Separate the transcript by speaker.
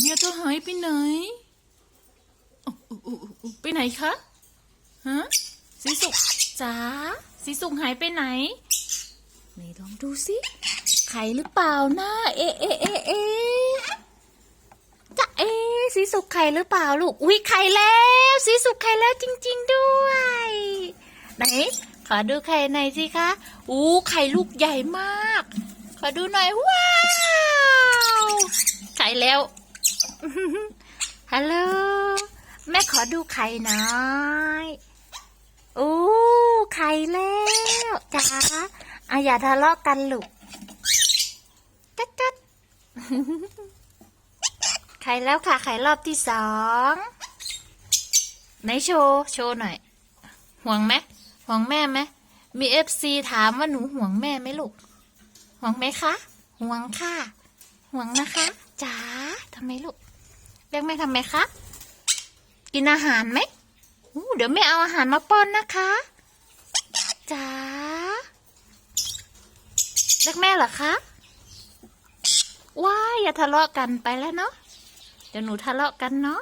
Speaker 1: เมียเธอหายไปไหนไปไหนคะฮะสีสุกจ๋าสีสุกหายไปไหนไหนลองดูสิไข่หรือเปล่านะเอเอเอเอจะเอสีสุกไข่หรือเปล่าลูกอุ้ยไข่แล้วสีสุกไข่แล้วจริง ๆด้วย ไหนขอดูไข่หน่อยสิคะอู้ไข่ลูกใหญ่มาก ขอดูหน่อยว้าวไข่แล้ว ฮัลโหล แม่ขอดูไข่น่อยโอ้ไข่แล้วจ้าอะอย่าทะเลาะกันลูกกัดกัดไข่แล้วค่ะ ไข่รอบที่สองไหนโชว์โชว์หน่อย ห่วงไหมห่วงแม่ไหมมีเอฟซีถามว่าหนูห่วงแม่ไหมลูก ห่วงไหมคะ ห่วงค่ะ ห่วงนะคะจ๋าทำไมลูก เรียกแม่ทำไมคะ กินอาหารไหมเดี๋ยวแม่เอาอาหารมาป้อนนะคะจ้าเรียกแม่เหรอคะว้ายอย่าทะเลาะกันไปแล้วเนาะเดี๋ยวหนูทะเลาะกันเนาะ